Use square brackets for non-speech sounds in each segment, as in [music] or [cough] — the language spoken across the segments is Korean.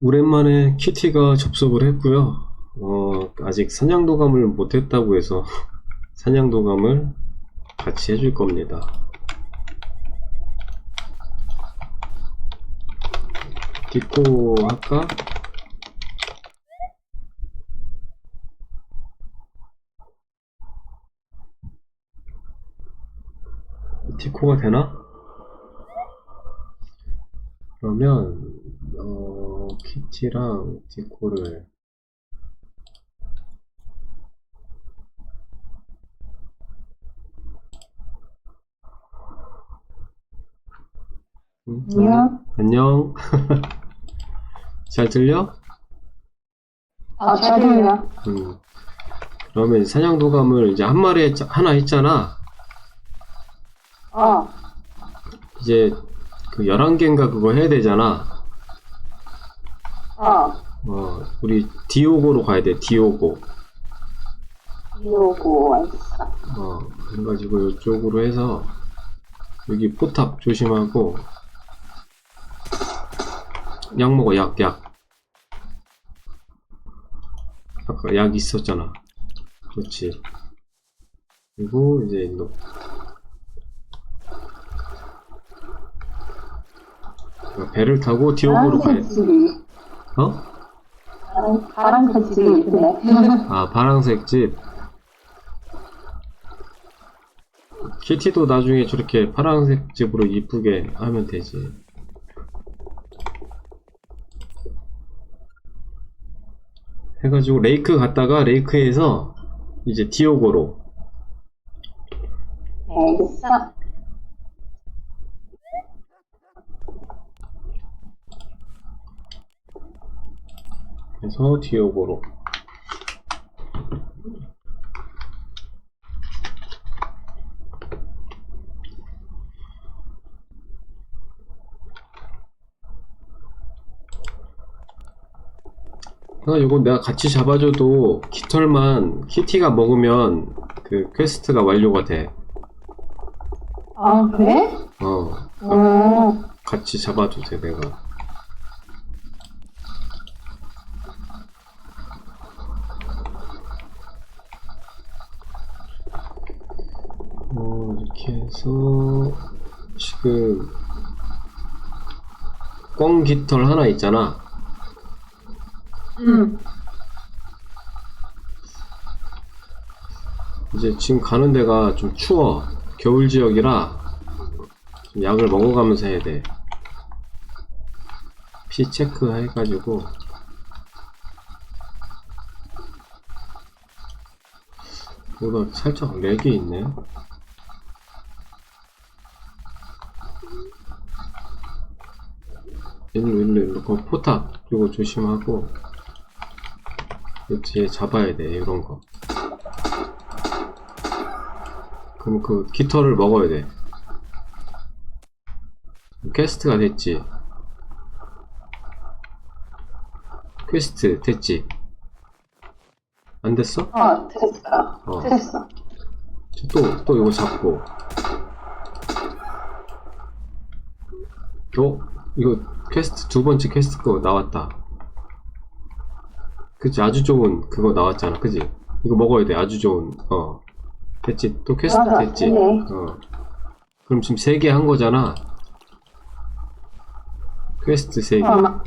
오랜만에 키티가 접속을 했고요. 어, 아직 사냥도감을 못했다고 해서 [laughs] 사냥도감을 같이 해줄 겁니다. 디코 할까? 디코가 되나? 그러면 어, 키티랑 디코를 음, 안녕. 안녕. [laughs] 잘 들려? 아, 잘 들려. 음. 그러면 사냥도감을 이제 한 마리 했, 하나 했잖아. 어, 이제 그 11개인가 그거 해야 되잖아. 어, 어, 우리 디오고로 가야 돼, 디오고. 이오고 있어. 어, 그래가지고 이쪽으로 해서 여기 포탑 조심하고 약 먹어, 약, 약. 아까 약 있었잖아. 그렇지. 그리고 이제 일로. 배를 타고 디오고로 가야 돼. 어? 파란- 파란색 집이 있네. [laughs] 아, 파란색 집. 키티도 나중에 저렇게 파란색 집으로 이쁘게 하면 되지. 해가지고 레이크 갔다가 레이크에서 이제 디오고로 알겠어. 해서 디오고로 아, 이거 내가 같이 잡아줘도 깃털만 키티가 먹으면 그 퀘스트가 완료가 돼. 아, 그래? 어, 어, 같이 잡아도 돼, 내가. 어, 이렇게 해서, 지금, 꽝 깃털 하나 있잖아. 응. 이제 지금 가는 데가 좀 추워. 겨울 지역이라, 좀 약을 먹어가면서 해야 돼. 피 체크 해가지고, 뭐가 살짝 렉이 있네. 일로 그 포탑 이거 조심하고 이 뒤에 잡아야 돼 이런 거 그럼 그 깃털을 먹어야 돼 퀘스트가 됐지 퀘스트 됐지 안 됐어? 어, 됐어. 어. 됐어. 또, 또 이거 잡고. 어? 이거 퀘스트, 두 번째 퀘스트 거 나왔다. 그치, 아주 좋은 그거 나왔잖아. 그지? 이거 먹어야 돼. 아주 좋은, 어. 됐지? 또 퀘스트 맞아, 됐지? 되네. 어. 그럼 지금 세 개 한 거잖아. 퀘스트 세 개. 어,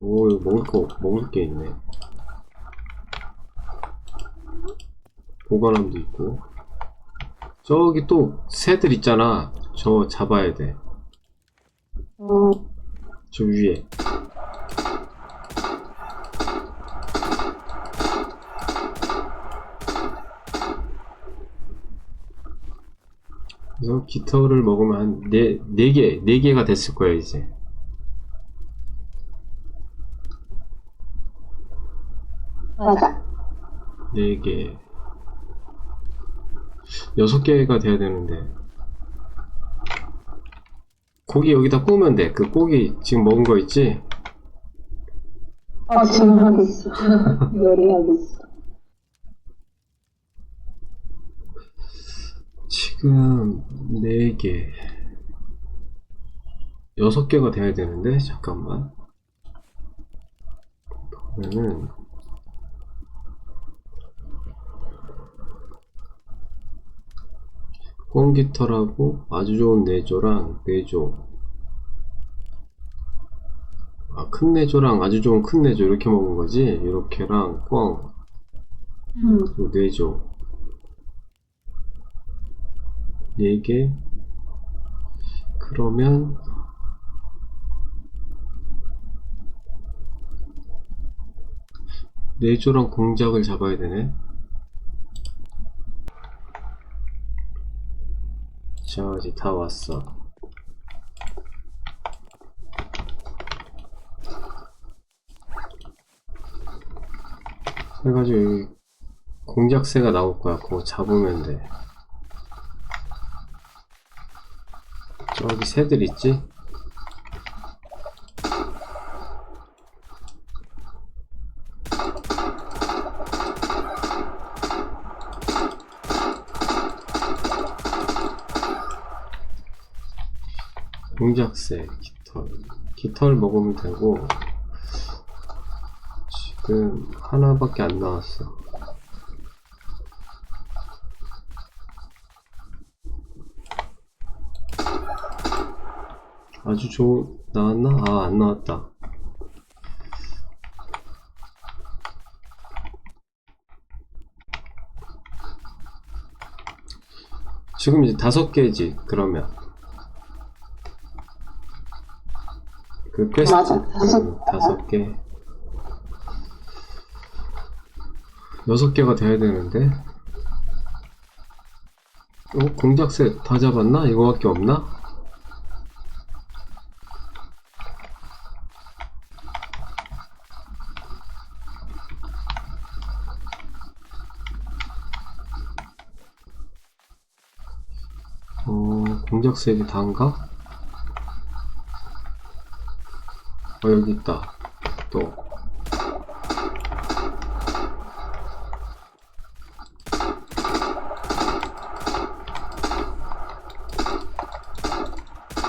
오, 이거 먹을 거, 먹을 게 있네. 보관함도 있고. 저기 또 새들 있잖아. 저 잡아야 돼. 음, 저 위에. 그래서 깃털을 먹으면 한 네, 네 개, 네 개가 됐을 거야, 이제. 맞아. 네 개. 여섯 개가 돼야 되는데. 고기 여기다 구우면 돼. 그 고기 지금 먹은 거 있지? 어, 지금 하고 있어. [laughs] 요리하고 있어. 지금 네 개. 여섯 개가 돼야 되는데 잠깐만 그러면은 꽁기털하고 아주 좋은 내조랑 내조. 아, 큰 내조랑 아주 좋은 큰 내조 이렇게 먹은 거지? 이렇게랑 꽁 음. 그리고 내조. 4개. 그러면 내조랑 공작을 잡아야 되네 자 이제 다 왔어. 그래가지고 여기 공작새가 나올 거야. 그거 잡으면 돼. 저기 새들 있지? 공작새, 깃털. 깃털 먹으면 되고, 지금 하나밖에 안 나왔어. 아주 좋은, 나왔나? 아, 안 나왔다. 지금 이제 다섯 개지, 그러면. 그 퀘스트. 맞아, 다섯 음, 다섯 개. 여섯 개가 돼야 되는데. 어, 공작새 다 잡았나? 이거밖에 없나? 어, 공작색이 다인가? 어, 여기 있다. 또.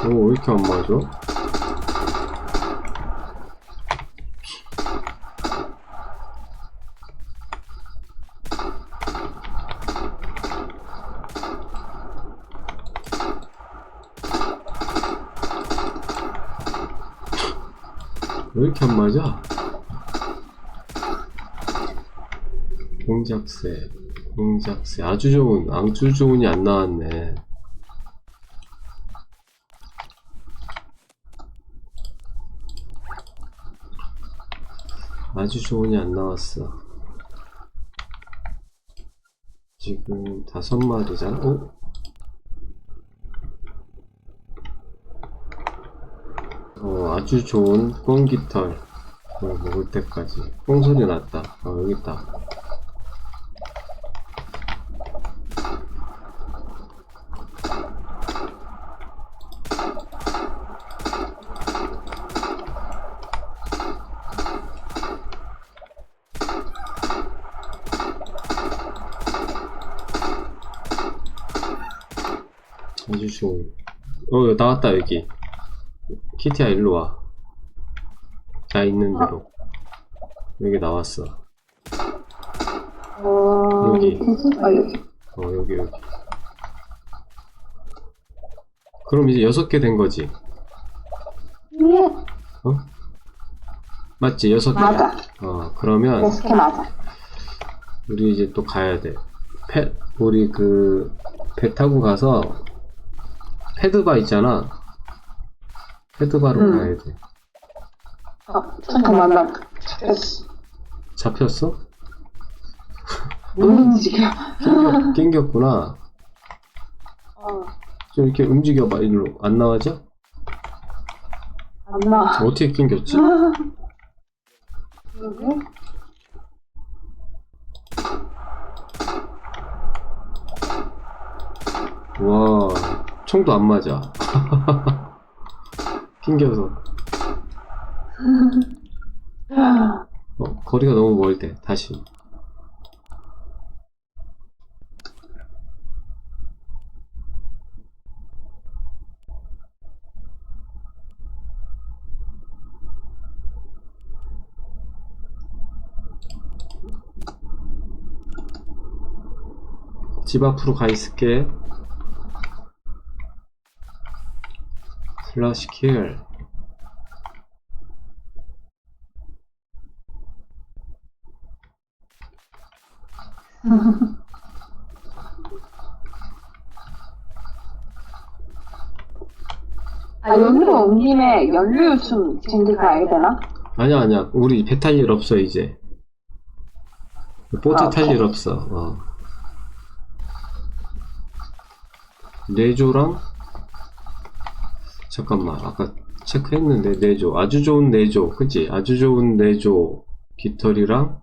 오, 왜 이렇게 안 맞아? 왜 이렇게 안 맞아? 공작새, 공작새. 아주 좋은, 아주 좋은이 안 나왔네. 아주 좋은이 안 나왔어. 지금 다섯 마리잖아. 어? 어, 아주 좋은 꽁깃털. 어, 먹을 때까지. 꽁소리 났다. 어, 여기 있다. 아주 좋은. 어, 나왔다, 여기. 키티야, 일로 와. 자, 있는 대로. 여기 나왔어. 어, 여기. 아, 여기. 어, 여기, 여기. 그럼 이제 여섯 개 된 거지. 위에. 어? 맞지? 여섯 개. 맞아. 어, 그러면 여섯 개 맞아. 우리 이제 또 가야 돼. 패, 우리 그, 배 타고 가서, 패드바 있잖아. 패드바로 응. 가야 돼. 아, 잠깐만, 나 잡혔어. 잡혔어? 못 움직여. 낑겼구나. 어, 좀 이렇게 움직여봐, 일로. 안 나와져? 안 나와. 어떻게 낑겼지? 여기? 와, 총도 안 맞아. [laughs] 튕겨서 [laughs] 어, 거리가 너무 멀 때 다시 집 앞으로 가 있을게. 슬러시 킬. 아, 여기로 온 김에 연료 좀 챙겨 가야 되나? 아니야, 아니야. 우리 배 탈 일 없어, 이제. 보트 아, 탈. 일 없어. 어. 내조랑, 잠깐만. 아까 체크했는데, 내조. 아주 좋은 내조. 그치? 아주 좋은 내조. 깃털이랑,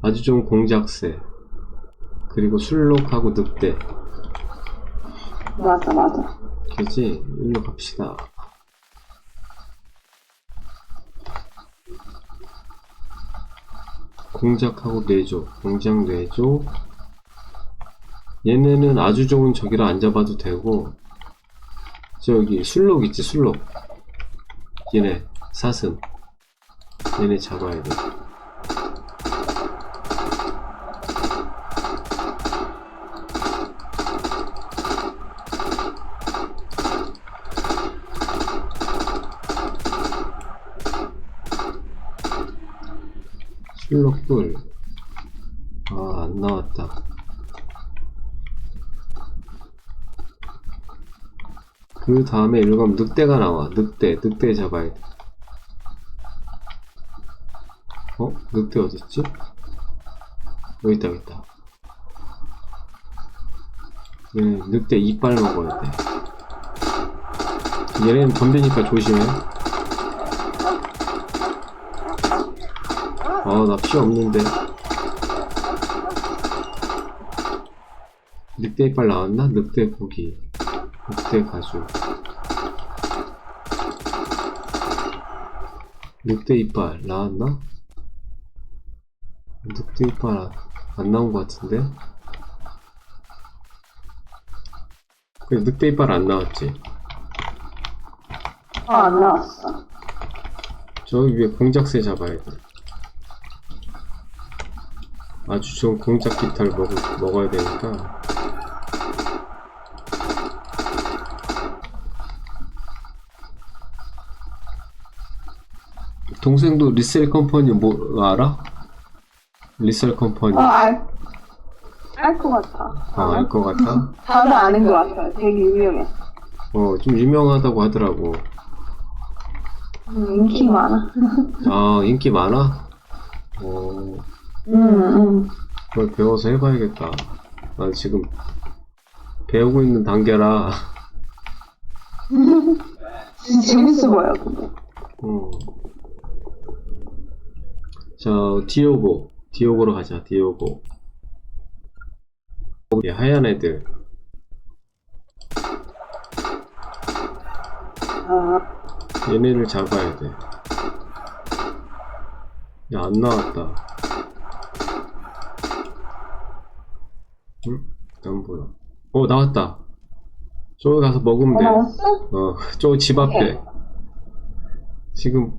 아주 좋은 공작새. 그리고 술록하고 늑대. 맞아, 맞아. 그지? 일로 갑시다. 공작하고 뇌조, 공작 뇌조. 얘네는 아주 좋은 적이라 안 잡아도 되고, 저기 술록 있지, 술록. 얘네, 사슴. 얘네 잡아야 돼. 술록불. 아, 안 나왔다. 그 다음에 일로 가면 늑대가 나와. 늑대, 늑대 잡아야 돼. 어? 늑대 어딨지? 여기 있다, 여기 있다. 얘네 늑대 이빨 먹어야 돼. 얘네는 덤비니까 조심해. 아, 나 피 없는데. 늑대 이빨 나왔나? 늑대 고기. 늑대 가죽. 늑대 이빨 나왔나? 늑대 이빨 안- 안 나온 것 같은데? 그래, 늑대 이빨 안 나왔지? 아, 안 나왔어. 저기 위에 공작새 잡아야 돼. 아주 좋은 공작 깃털 먹, 먹어야 되니까. 동생도 리셀 컴퍼니 뭐 알아? 리셀 컴퍼니 어, 알, 알것 같아. 어, 알것 같아? 다들 아는 것 같아. 되게 유명해. 어, 좀 유명하다고 하더라고. 음, 인기 많아. [laughs] 아, 인기 많아? 어, 음, 음. 그걸 배워서 해봐야겠다. 난 지금 배우고 있는 단계라. [laughs] 재밌어 보여, 근데. 어. 자, 디오고. 디오고로 가자, 디오고. 이 하얀 애들. 아, 얘네를 잡아야 돼. 야, 안 나왔다. 응? 안 보여. 어, 나왔다. 저기 가서 먹으면 어, 돼. 어, 저집 앞에. 지금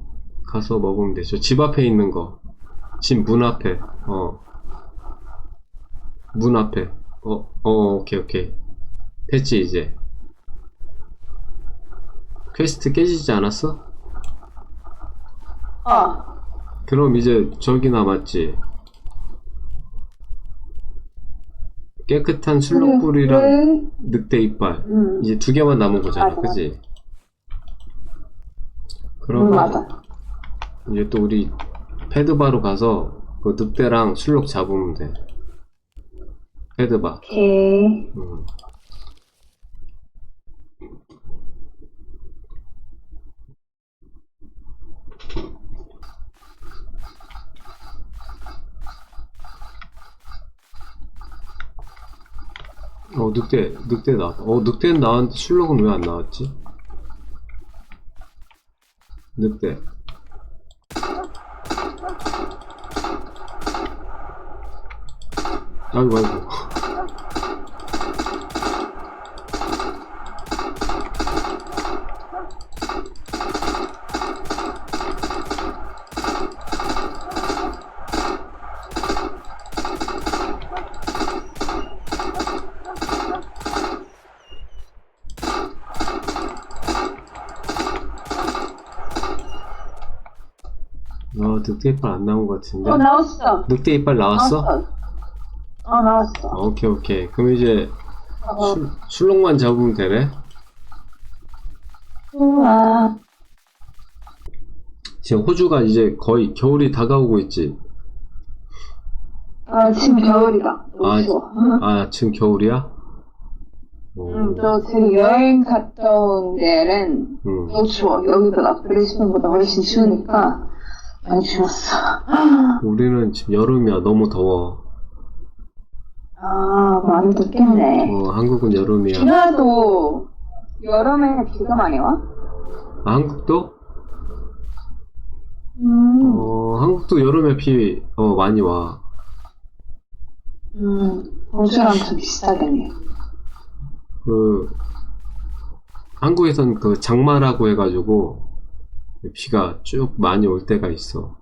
가서 먹으면 돼. 저 집 앞에 있는 거. 집 문 앞에. 어. 문 앞에. 어, 어, 오케이, 오케이. 됐지, 이제. 퀘스트 깨지지 않았어? 어. 그럼 이제 저기 남았지. 깨끗한 술록불이랑 음, 늑대 이빨. 음, 이제 두 개만 남은 거잖아, 맞아, 그지? 음, 그러면 맞아. 이제 또 우리 패드바로 가서 그 늑대랑 술록 잡으면 돼. 패드바. 오케이. 음. 어, 늑대, 늑대 나왔다. 어, 늑대는 나왔는데 술록은 왜 안 나왔지? 늑대. 아이고 아이고 어, 아 늑대 이빨 안 나온 것 같은데 어 나왔어 늑대 이빨 나왔어? 나왔어. 어, 나왔어. 어, 오케이, 오케이. 그럼 이제 어, 술, 술록만 잡으면 되네? 우와. 지금 호주가 이제 거의 겨울이 다가오고 있지. 아, 지금 겨울이다. 너무 아, 추워. 아, 지금 겨울이야? 어, 응, 저 지금 여행 갔다 온 데는 음. 너무 추워. 여기보다 브리스번보다 훨씬 추우니까 많이 추웠어. 우리는 지금 여름이야. 너무 더워. 아, 많이 덥겠네. 어, 한국은 여름이야. 비나도 여름에 비가 많이 와? 아, 한국도? 음, 어, 한국도 여름에 비, 어, 많이 와. 음, 호주랑 좀 비슷하겠네. 그, 한국에선 그 장마라고 해가지고, 비가 쭉 많이 올 때가 있어.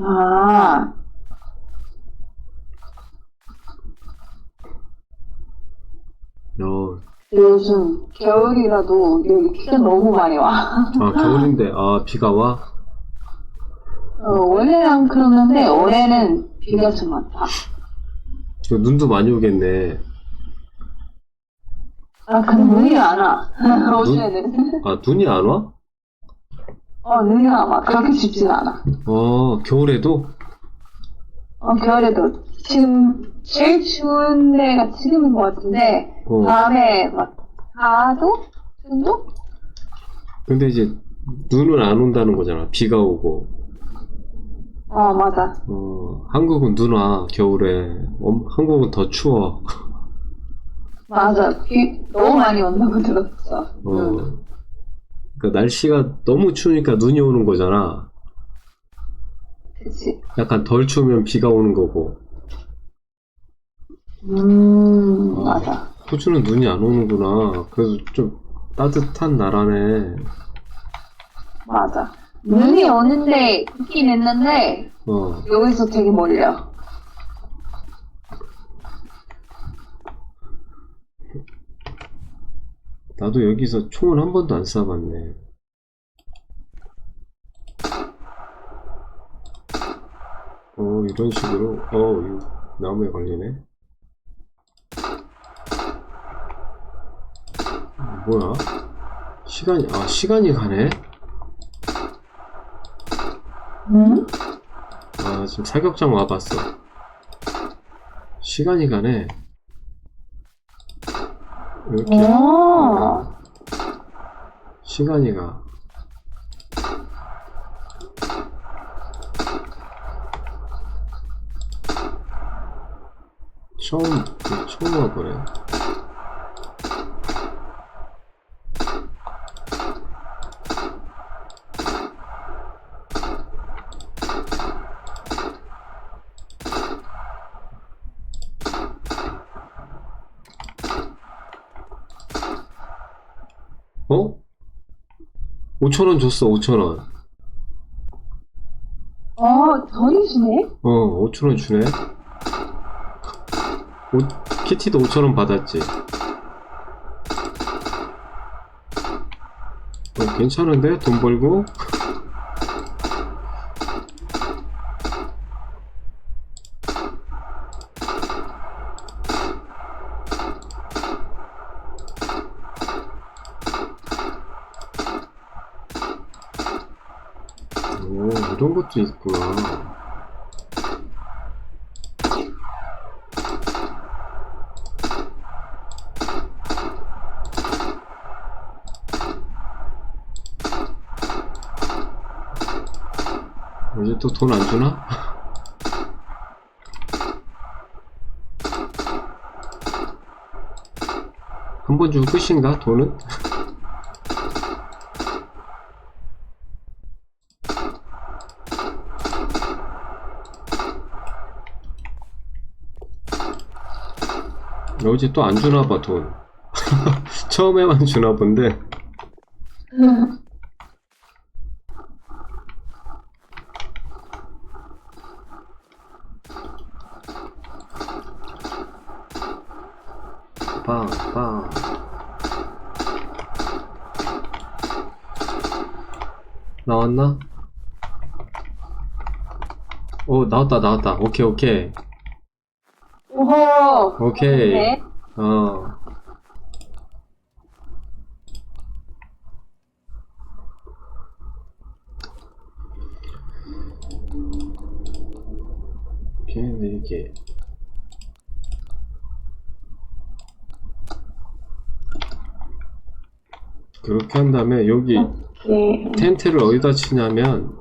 아, 어, 요즘 겨울이라도 여기 비가 너무 많이 와. 아, 겨울인데, 아, 비가 와? 어, 원래는 그러는데 올해는 비가 좀 많다. 그 눈도 많이 오겠네. 아, 근데 눈이 안 와. 어제는. 아, 눈이 안 와? 어, 눈이 안 와. 그렇게 춥진 않아. 어, 겨울에도? 어, 겨울에도 지금 제일 추운 데가 지금인 것 같은데 어. 밤에 막 4도 정도? 근데 이제, 눈은 안 온다는 거잖아. 비가 오고. 어, 맞아. 어, 한국은 눈 와, 겨울에. 엄- 한국은 더 추워. 맞아. 비 너무 많이 온다고 들었어. 어. 응. 그 날씨가 너무 추우니까 눈이 오는 거잖아. 그치. 약간 덜 추우면 비가 오는 거고. 음, 맞아. 호주는 눈이 안 오는구나. 그래서 좀 따뜻한 나라네. 맞아. 눈이 오는데 있긴 있는데 어, 여기서 되게 멀려. 나도 여기서 총을 한 번도 안 쏴봤네. 어, 이런 식으로. 어, 나무에 걸리네. 뭐야? 시간이, 아, 시간이 가네? 응? 아, 지금 사격장 와봤어. 시간이 가네. 이렇게. 오. 시간이 가. 처음, 처음 와보네. 어? 5천원 줬어, 5천원. 어, 돈이 주네? 어, 5천원 주네. 오, 키티도 5천원 받았지. 어, 괜찮은데? 돈 벌고? 오, 이런 것도 있구나. 이제 또 돈 안 주나? [laughs] 한 번 주고 끝인가? 돈은? [laughs] 어제 또안 주나 봐, 돈. [laughs] 처음에만 주나 본데. [laughs] 빵, 빵. 나왔나? 어, 나왔다, 나왔다. 오케이, 오케이. 오케이. 네. 어. 걔네 이게 그렇게 한 다음에 여기 네. 텐트를 어디다 치냐면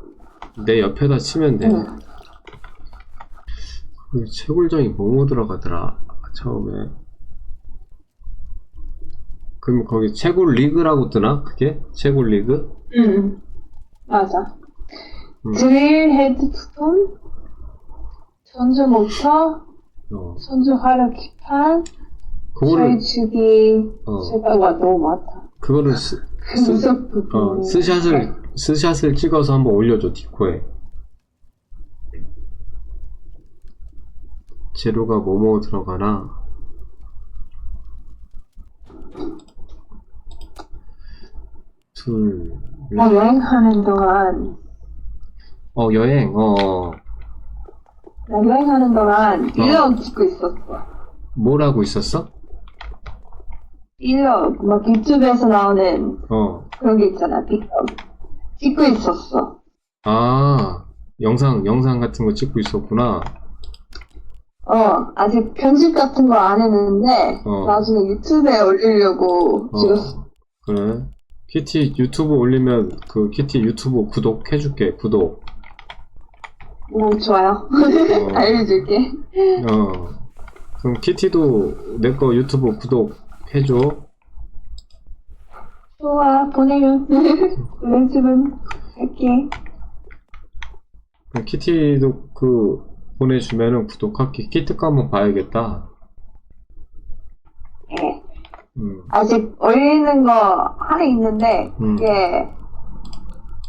내 옆에다 치면 돼. 응. 그 채굴장이 뭐뭐 들어가더라 처음에 그럼 거기 채굴 리그라고 뜨나 그게 채굴 리그 응. 맞아. 음. 드릴 헤드스톤, 전주 모터, 어 전주 화력 기판, 그거를 저희 주기, 어 제가 와 너무 많다. 그거를 스, 쓰, 금속 부분. 어, 스샷을 스샷을 찍어서 한번 올려줘 디코에 재료가 뭐뭐 들어가나 둘나 여행하는 동안, 어 여행 어 나 여행하는 동안 일러 찍고 있었어. 뭐라고 있었어? 일러, 막 유튜브에서 나오는 어. 그런 게 있잖아, 빅업. 찍고 있었어. 아, 영상, 영상 같은 거 찍고 있었구나. 어, 아직 편집 같은 거 안 했는데, 어. 나중에 유튜브에 올리려고 찍었어. 어, 그래. 키티 유튜브 올리면 그 키티 유튜브 구독해줄게, 구독. 오, 좋아요. 어, [laughs] 알려줄게. 어. 그럼 키티도 내 거 유튜브 구독해줘. 좋아, 보내요. [laughs] 연습은 할게. 그럼 키티도 그 보내주면은 구독할게. 키티 거 한번 봐야겠다. 네. 음, 아직 올리는 거 하나 있는데, 음. 그게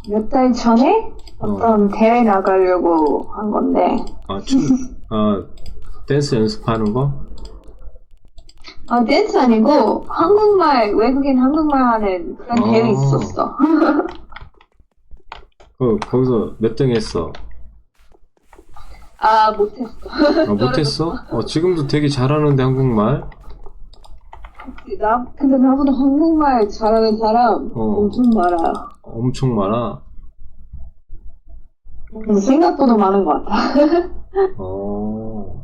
몇 달 전에 어떤 대회 나가려고 한 건데, 아, 춤, 아, 댄스 연습하는 거? 아, 댄스 아니고, 한국말, 외국인 한국말 하는 그런 [laughs] 어. 대회 있었어. 그, 거기서 몇 등 했어? 아, 못했어. 아, [laughs] 못했어? 어, 지금도 되게 잘하는데, 한국말? 나, 근데 나보다 한국말 잘하는 사람 어. 엄청 많아. 엄청 많아. 음, 생각보다 많은 것 같아. [laughs] 어.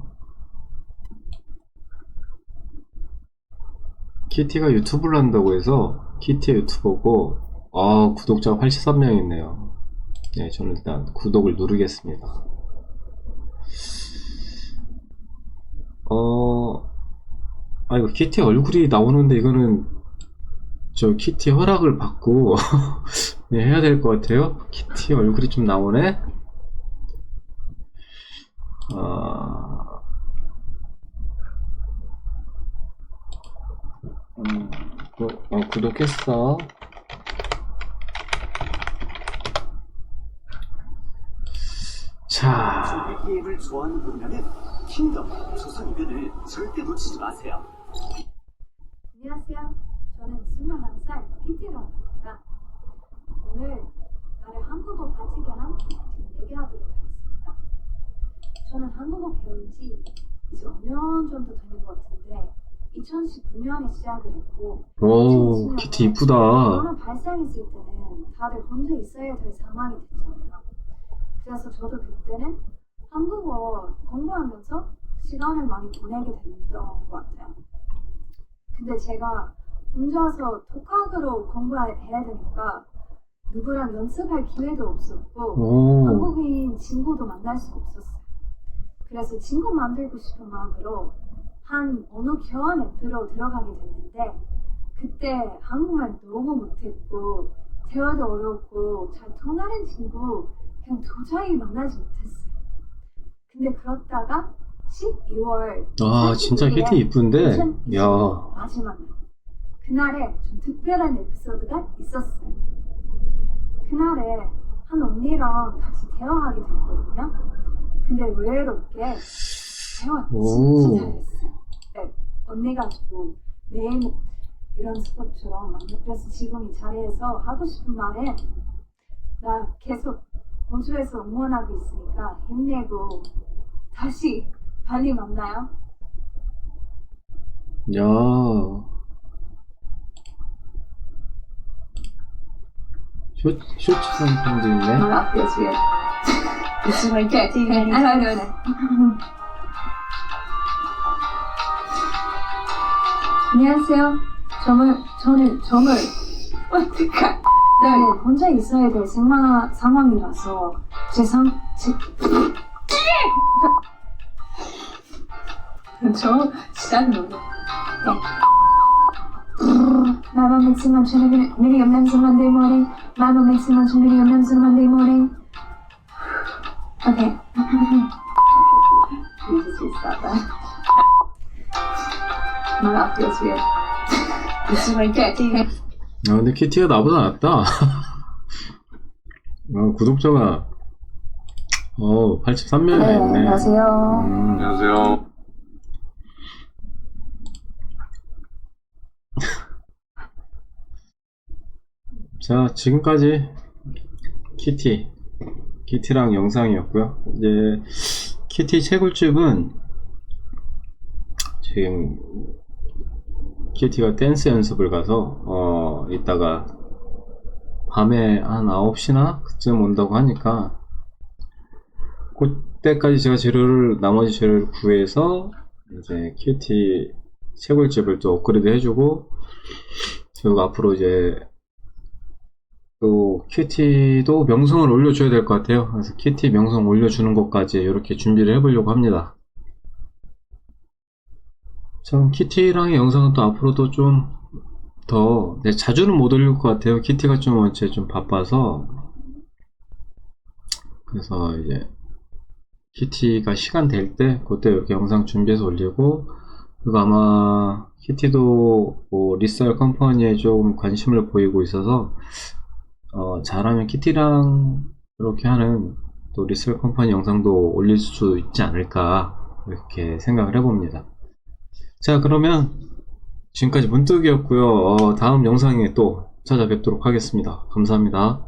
키티가 유튜브를 한다고 해서, 키티의 유튜버고, 아, 구독자가 83명 있네요. 네, 저는 일단 구독을 누르겠습니다. 어, 아, 이거 키티 얼굴이 나오는데, 이거는, 저 키티 허락을 받고, [laughs] 네, 해야 될 것 같아요. 키티 얼굴이 좀 나오네? 아, 음, 구, 어, 구독했어. 자, 킹덤 조선 이변을 절대 놓치지 마세요. 안녕하세요. 저는 21살 키티라고 합니다. 오늘 나를 한국어 빠지게 한 지금 얘기하도록 하겠습니다. 저는 한국어 배운 지 이제 5년 정도 되는 것 같은데 2019년에 시작을 했고 오, 키티 이쁘다. 코로나 발생했을 때는 다들 혼자 있어야 될 상황이 됐잖아요. 그래서 저도 그때는 한국어 공부하면서 시간을 많이 보내게 됐던 것 같아요. 근데 제가 혼자서 독학으로 공부해야 되니까 누구랑 연습할 기회도 없었고 오, 한국인 친구도 만날 수 없었어요. 그래서 친구 만들고 싶은 마음으로 한 언어 교환 앱으로 들어가게 됐는데 그때 한국말 너무 못했고 대화도 어렵고 잘 통하는 친구 그냥 도저히 만나지 못했어요. 근데 그러다가 12월 아, 진짜 키티 이쁜데? 야, 마지막 날 그날에 좀 특별한 에피소드가 있었어요. 그날에 한 언니랑 같이 대화하게 됐거든요. 근데 외롭게 대화 오. 진짜 잘했어요. 네, 언니가 뭐 매일 뭐 이런 스포츠처럼 막 옆에서 지금 이 자리에서 하고 싶은 말은 나 계속 호주에서 응원하고 있으니까 힘내고 다시 빨리 만나요. 야, 쇼, 쇼츠 상품도 있네. This is my cat. I don't know that. 안녕하세요. 점을 저는 점을 어떡하? 네, 혼자 있어야 될 상황 상황이라서 제 상 제 저 시간 너무. Mama makes him lunch and many of them's on Monday morning. Mama makes him lunch and many of them's on Monday morning. Okay. Jesus, please stop that. My mouth feels weird. This is my cat. 아, 근데 키티가 나보다 낫다. 어, 구독자가, 어, 83명이나 네, 있네. 안녕하세요. 음, 안녕하세요. 자, 지금까지 키티, 키티랑 영상이었고요. 이제 키티 채굴집은 지금 키티가 댄스 연습을 가서 어 이따가 밤에 한 9시나 그쯤 온다고 하니까 그때까지 제가 재료를 나머지 재료를 구해서 이제 키티 채굴집을 또 업그레이드 해주고 그리고 앞으로 이제 또 키티도 명성을 올려줘야 될 것 같아요. 그래서 키티 명성 올려주는 것까지 이렇게 준비를 해보려고 합니다. 참 키티랑의 영상은 또 앞으로도 좀더 네, 자주는 못 올릴 것 같아요. 키티가 좀 원체 좀 바빠서 그래서 이제 키티가 시간 될 때 그때 이렇게 영상 준비해서 올리고 그리고 아마 키티도 뭐 리셀 컴퍼니에 좀 관심을 보이고 있어서 어, 잘하면 키티랑 이렇게 하는 또 리셀 컴퍼니 영상도 올릴 수 있지 않을까 이렇게 생각을 해봅니다. 자 그러면 지금까지 문득이었고요. 어, 다음 영상에 또 찾아뵙도록 하겠습니다. 감사합니다.